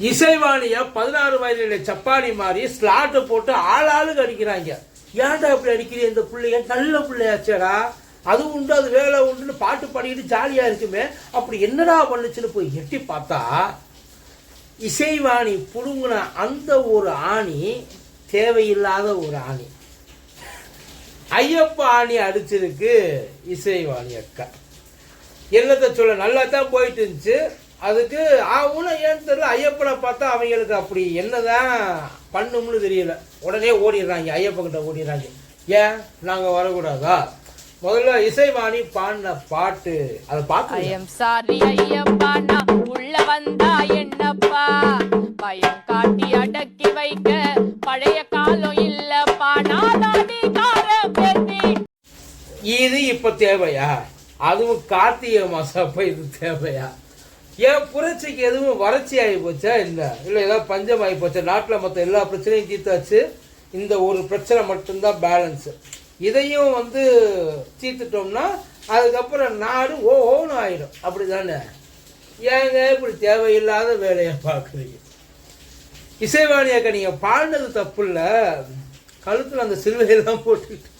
இசைவாணியை பதினாறு வயதுல சப்பானி மாதிரி ஸ்லாட்டை போட்டு ஆள் ஆளுக்கு அடிக்கிறாங்க. ஏன்டா இப்படி அடிக்கிறீ இந்த பிள்ளைய? நல்ல பிள்ளையாச்சேடா. அது உண்டு அது வேலை உண்டுன்னு பாட்டு பாடிக்கிட்டு ஜாலியா இருக்குமே. அப்படி என்னடா பண்ணுச்சுன்னு போய் எட்டி பார்த்தா இசைவாணி புடுங்கின அந்த ஒரு ஆணி தேவையில்லாத ஒரு ஆணி. ஐயப்ப ஆணி அடிச்சிருக்கு இசைவாணி அக்கா. என்னத்தை சொல்ல நல்லா தான் போயிட்டு இருந்துச்சு. அதுக்கு அவனும் ஏன்னு தெரியல ஐயப்பனை பார்த்தா அவங்களுக்கு அப்படி என்னதான் பண்ணும்னு தெரியல. உடனே ஓடிடுறாங்க ஐயப்பன்கிட்ட ஓடிடுறாங்க. ஏன்? நாங்கள் வரக்கூடாதா? முதல்ல இசைவாணி பாடின பாட்டு அதை ஐயம் சாரி ஐயப்பா நான் உள்ள வந்தா என்னப்பா? பயம் காட்டி அடக்கி வைக்க பழைய காலம் இல்லப்பா? இது இப்போ தேவையா? அதுவும் கார்த்திகை மாசம் அப்போ இது தேவையா? என் புரட்சிக்கு எதுவும் வறட்சி ஆகி போச்சா இல்லை? இல்லை ஏதாவது பஞ்சம் ஆகி போச்சா? நாட்டில் மற்ற எல்லா பிரச்சனையும் தீர்த்தாச்சு. இந்த ஒரு பிரச்சனை மட்டும்தான் பேலன்ஸு இதையும் வந்து தீர்த்துட்டோம்னா அதுக்கப்புறம் நாடு ஓ ஓன்னு ஆயிடும். அப்படி தானே ஏங்க இப்படி தேவையில்லாத வேலையை பார்க்குறீங்க? இசைவாணி அக்கா நீங்கள் பாடினது தப்பு இல்லை கழுத்தில் அந்த சிலுவையெல்லாம் போட்டுக்கிட்டு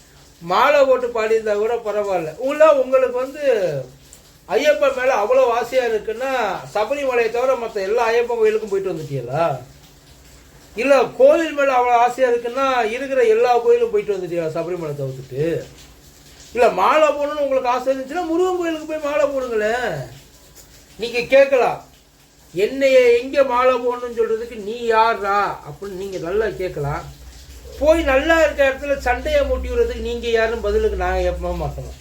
மாலை போட்டு பாடியிருந்தா கூட பரவாயில்ல. உள்ள உங்களுக்கு வந்து ஐயப்பன் மேலே அவ்வளோ ஆசையாக இருக்குன்னா சபரிமலையை தவிர மற்ற எல்லா ஐயப்பன் கோயிலுக்கும் போயிட்டு வந்துட்டீங்களா இல்லை கோயில் மேலே அவ்வளோ ஆசையாக இருக்குன்னா இருக்கிற எல்லா கோயிலும் போயிட்டு வந்துட்டீங்களா சபரிமலை தவிர்த்துட்டு? இல்லை மாலை போடணும்னு உங்களுக்கு ஆசை இருந்துச்சுன்னா முருகன் கோயிலுக்கு போய் மாலை போடுங்களேன் நீங்கள் கேட்கலாம் என்னைய எங்கே மாலை போடணும்னு சொல்கிறதுக்கு நீ யார்ரா அப்படின்னு நீங்கள் நல்லா கேட்கலாம் போய் நல்லா இருக்க இடத்துல சண்டையை மூட்டி விடுறதுக்கு நீங்கள் யாருன்னு பதிலுக்கு நாங்கள் எப்பவும் மாற்றணும்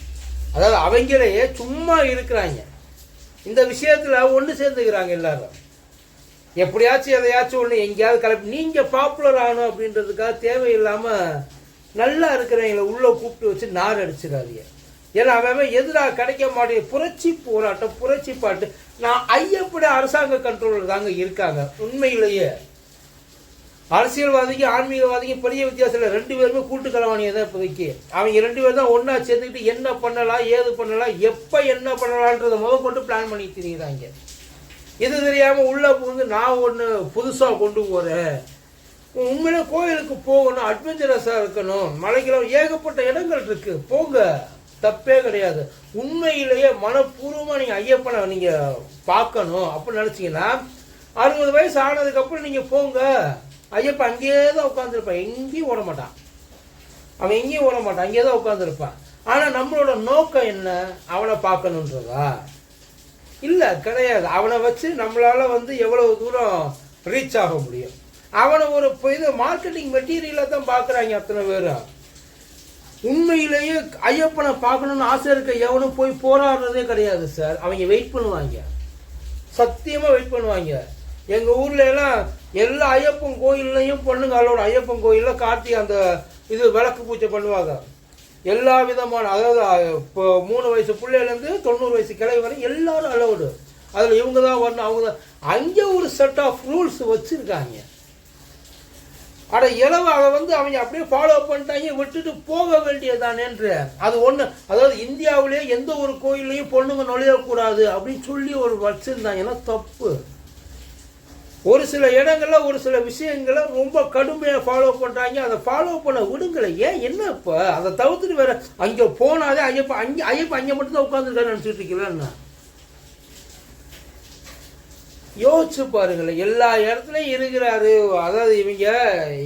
அதாவது அவங்களையே சும்மா இருக்கிறாங்க. இந்த விஷயத்தில் ஒன்று சேர்ந்துக்கிறாங்க எல்லாரும். எப்படியாச்சும் எதையாச்சும் ஒன்று எங்கேயாவது கிளப்பி நீங்கள் பாப்புலர் ஆகணும் அப்படின்றதுக்காக தேவையில்லாமல் நல்லா இருக்கிறவங்கள உள்ளே கூப்பிட்டு வச்சு நார் அடிச்சிடாதீங்க. ஏன்னா அவன் எதிராக கிடைக்க மாட்டேங்க புரட்சி போராட்டம் புரட்சி பாட்டு. நான் ஐயப்பட அரசாங்க கண்ட்ரோலில் தாங்க இருக்காங்க. உண்மையிலேயே. அரசியல்வாதிக்கும் ஆன்மீகவாதிக்கும் பெரிய வித்தியாசம் இல்லை. ரெண்டு பேருமே கூட்டு கலவாணியை தான் இப்போதைக்கு. அவங்க ரெண்டு பேரும் தான் ஒன்றா சேர்ந்துக்கிட்டு என்ன பண்ணலாம் ஏது பண்ணலாம் எப்போ என்ன பண்ணலான்றதை முத கொண்டு பிளான் பண்ணி திரிகிறாங்க இது தெரியாமல் உள்ளே புகுந்து நான் ஒன்று புதுசாக கொண்டு போகிறேன் உண்மையிலே கோயிலுக்கு போகணும் அட்வென்ச்சரஸாக இருக்கணும். மலைக்கிழமை ஏகப்பட்ட இடங்கள் இருக்குது போங்க. தப்பே கிடையாது. உண்மையிலேயே மனப்பூர்வமாக நீங்கள் ஐயப்பனை நீங்கள் பார்க்கணும் அப்படின்னு நினச்சிங்கன்னா அறுபது வயசு ஆனதுக்கப்புறம் நீங்கள் போங்க. ஐயப்பன் அங்கேயே தான் உட்காந்துருப்பான் எங்கேயும் ஓட மாட்டான். அவன் எங்கேயும் ஓட மாட்டான். அங்கேயே தான் உட்காந்துருப்பான் ஆனால் நம்மளோட நோக்கம் என்ன? அவனை பார்க்கணுன்றதா? இல்லை கிடையாது. அவனை வச்சு நம்மளால் வந்து எவ்வளவு தூரம் ரீச் ஆக முடியும். அவனை ஒரு இது மார்க்கெட்டிங் மெட்டீரியலாக தான் பார்க்குறாங்க அத்தனை பேரும் உண்மையிலேயே ஐயப்பனை பார்க்கணுன்னு ஆசை இருக்க எவனும் போய் போராடுறதே கிடையாது சார் அவங்க வெயிட் பண்ணுவாங்க. சத்தியமாக வெயிட் பண்ணுவாங்க. எங்கள் ஊர்ல எல்லாம் எல்லா ஐயப்பன் கோயில்லையும் பொண்ணுங்க அவளோட ஐயப்பன் கோயிலில் காட்டி அந்த இது விளக்கு பூஜை பண்ணுவாங்க. எல்லா விதமான அதாவது இப்போ மூணு வயசு பிள்ளையிலேருந்து தொண்ணூறு வயசு கிளை வரை எல்லாரும் அலவுடு அதில் இவங்க தான் வரணும் அவங்க தான் அங்கே ஒரு செட் ஆஃப் ரூல்ஸ் வச்சுருக்காங்க. ஆனால் இளவு அதை வந்து அவங்க அப்படியே ஃபாலோ பண்ணிட்டாங்க விட்டுட்டு போக வேண்டியதானேன்ற அது ஒன்று அதாவது இந்தியாவிலேயே எந்த ஒரு கோயில்லையும் பொண்ணுங்க நுழையக்கூடாது அப்படின்னு சொல்லி ஒரு வச்சுருந்தாங்கன்னா தப்பு. ஒரு சில இடங்களில் ஒரு சில விஷயங்களை ரொம்ப கடுமையாக ஃபாலோ பண்ணுறாங்க அதை ஃபாலோ பண்ண விடுங்களே. ஏன் என்ன இப்போ? அதை தவிர்த்துட்டு வேற அங்கே போனாலே ஐயப்பா அங்கே ஐயப்பா அங்கே மட்டும்தான் உட்காந்துருக்காரு நினச்சிட்டு இருக்கீங்களா யோசிச்சு பாருங்களேன் எல்லா இடத்துலையும் இருக்கிறாரு. அதாவது இவங்க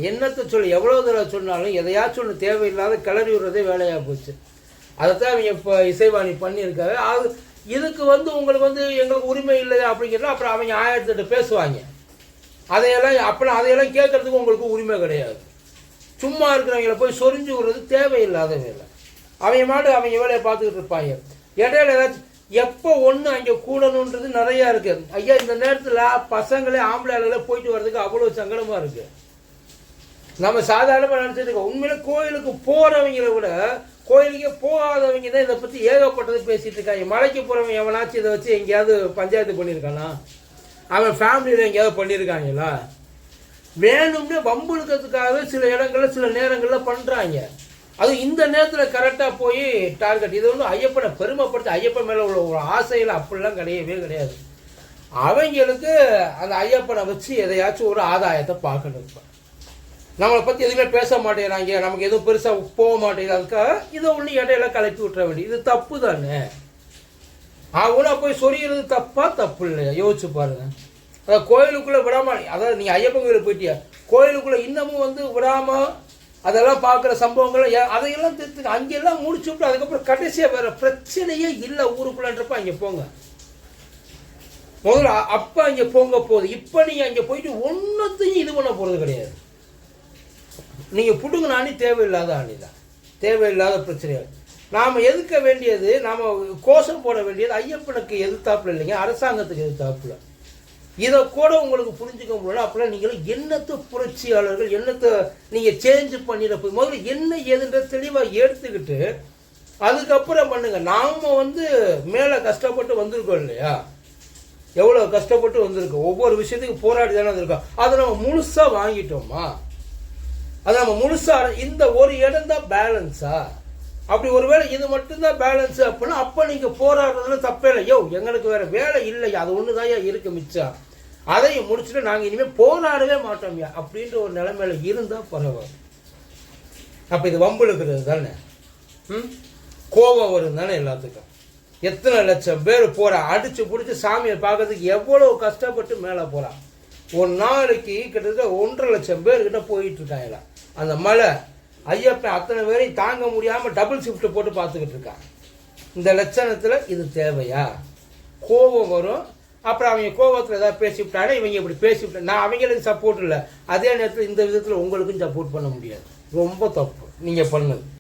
என்னத்தை சொல்லி எவ்வளோ தடவை சொன்னாலும் எதையாச்சும் ஒன்று தேவையில்லாத கிளறி விடுறதே வேலையாக போச்சு. அதைத்தான் இவங்க இப்போ இசைவாணி பண்ணியிருக்காரு. அது இதுக்கு வந்து உங்களுக்கு வந்து எங்களுக்கு உரிமை இல்லை அப்படிங்கிறத அப்புறம் அவங்க ஆயிரத்திட்ட பேசுவாங்க. அதையெல்லாம் அப்போலாம் அதையெல்லாம் கேட்கறதுக்கு உங்களுக்கு உரிமை கிடையாது. சும்மா இருக்கிறவங்கள போய் சொரிஞ்சு விடுறது தேவையில்லாத வேலை. அவங்க மாட்டு அவங்க வேலையை பார்த்துக்கிட்டு இருப்பாங்க. இடையில ஏதாச்சும் எப்போ ஒன்று அங்கே கூடணுன்றது நிறையா இருக்குது ஐயா இந்த நேரத்தில் பசங்களே ஆம்பளை ஆளுகளே போயிட்டு வர்றதுக்கு அவ்வளோ சங்கடமாக இருக்கு. நம்ம சாதாரணமாக நினச்சிட்டு இருக்கோம். உண்மையில கோயிலுக்கு போகிறவங்கள விட கோயிலுக்கே போகாதவங்க தான் இதை பற்றி ஏகப்பட்டது பேசிகிட்டு இருக்காங்க. மலைக்கு போகிறவங்க எவனாச்சும் இதை வச்சு எங்கேயாவது பஞ்சாயத்து பண்ணியிருக்கானா? அவன் ஃபேமிலியில் எங்கேயாவது பண்ணியிருக்காங்களா வேணும்னே வம்புழுக்கிறதுக்காக சில இடங்களில் சில நேரங்களில் பண்ணுறாங்க அது இந்த நேரத்தில் கரெக்டாக போய் டார்கெட் இது வந்து ஐயப்பனை பெருமைப்படுத்தி ஐயப்பன் மேலே உள்ள ஒரு ஆசையில் அப்படிலாம் கிடையவே கிடையாது. அவங்களுக்கு அந்த ஐயப்பனை வச்சு எதையாச்சும் ஒரு ஆதாயத்தை பார்க்கணும் இப்போ. நம்மளை பற்றி எதுவுமே பேச மாட்டேங்கிறாங்க நமக்கு எதுவும் பெருசாக போக மாட்டேங்கிறாங்க இதை ஒன்று இடையில கலப்பி விட்டுற வேண்டியது. இது தப்பு தானே? அவனா போய் சொல்லிடுறது தப்பா? தப்பு இல்லையா? யோசிச்சு பாருங்க. அதாவது கோயிலுக்குள்ளே விடாம அதாவது நீங்கள் ஐயப்பன் கோயிலுக்கு போயிட்டியா? கோயிலுக்குள்ளே இன்னமும் வந்து விடாமல் அதெல்லாம் பார்க்குற சம்பவங்கள் அதையெல்லாம் திருத்து அங்கெல்லாம் முடிச்சு விட்டு அதுக்கப்புறம் கடைசியாக வேறு பிரச்சனையே இல்லை ஊருக்குள்ளன்றப்ப அங்கே போங்க. முதல்ல அப்போ அங்கே போங்க போகுது இப்போ நீங்கள் அங்கே போயிட்டு ஒன்றுத்தையும் இது பண்ண போகிறது கிடையாது. நீங்கள் புடுங்கின அணி தேவையில்லாத அணி தான். தேவையில்லாத பிரச்சனைகள். நாம் எதிர்க்க வேண்டியது? நாம் கோஷம் போட வேண்டியது. ஐயப்பனுக்கு எதிர்த்தாப்புல இல்லைங்க அரசாங்கத்துக்கு எதிர்த்தாப்புல. இதை கூட உங்களுக்கு புரிஞ்சுக்க முடியல. அப்பெல்லாம் நீங்கள் என்னத்து புரட்சியாளர்கள் என்னத்தை நீங்கள் சேஞ்ச் பண்ணிட போய் முதல்ல என்ன ஏதுன்ற தெளிவாக எடுத்துக்கிட்டு அதுக்கப்புறம் பண்ணுங்க. நாம் வந்து மேலே கஷ்டப்பட்டு வந்திருக்கோம் இல்லையா? எவ்வளோ கஷ்டப்பட்டு வந்திருக்கோம்? ஒவ்வொரு விஷயத்துக்கு போராடி தானே வந்திருக்கோம். அதை நம்ம முழுசாக வாங்கிட்டோமா? அதை நம்ம முழுசாக இந்த ஒரு இடம் தான் பேலன்ஸா அப்படி ஒருவேளை இது மட்டும்தான் பேலன்ஸ் அப்படின்னா அப்போ நீங்கள் போராடுறதுல தப்பே இல்லை. யோ எங்களுக்கு வேற வேலை இல்லை அது ஒன்று தான் இருக்கு மிச்சம் அதையும் முடிச்சுட்டு நாங்கள் இனிமேல் போராடவே மாட்டோம்யா அப்படின்ற ஒரு நிலைமையில இருந்தால் பரவாயில்ல. அப்போ இது வம்புழுக்கிறது தானே? ம்? கோபம் வரும் தானே எல்லாத்துக்கும்? எத்தனை லட்சம் பேர் போகிறா அடித்து பிடிச்சி சாமியை பார்க்கறதுக்கு எவ்வளோ கஷ்டப்பட்டு மேலே போகிறான் ஒரு நாளைக்கு கிட்டத்தட்ட ஒன்றரை லட்சம் பேர் கிட்ட போயிட்டு இருக்காங்களா அந்த மலை ஐயப்பன் அத்தனை பேரையும் தாங்க முடியாமல் டபுள் ஷிஃப்ட் போட்டு பார்த்துக்கிட்டு இருக்கான் இந்த லட்சணத்தில் இது தேவையா? கோபம் வரும். அப்புறம் அவங்க கோபத்தில் ஏதாவது பேசிவிட்டாங்க இவங்க இப்படி பேசிவிட்டா நான் அவங்களுக்கு சப்போர்ட் இல்லை. அதே நேரத்தில் இந்த விதத்தில் உங்களுக்கும் சப்போர்ட் பண்ண முடியாது. ரொம்ப தப்பு. நீங்கள் பண்ணது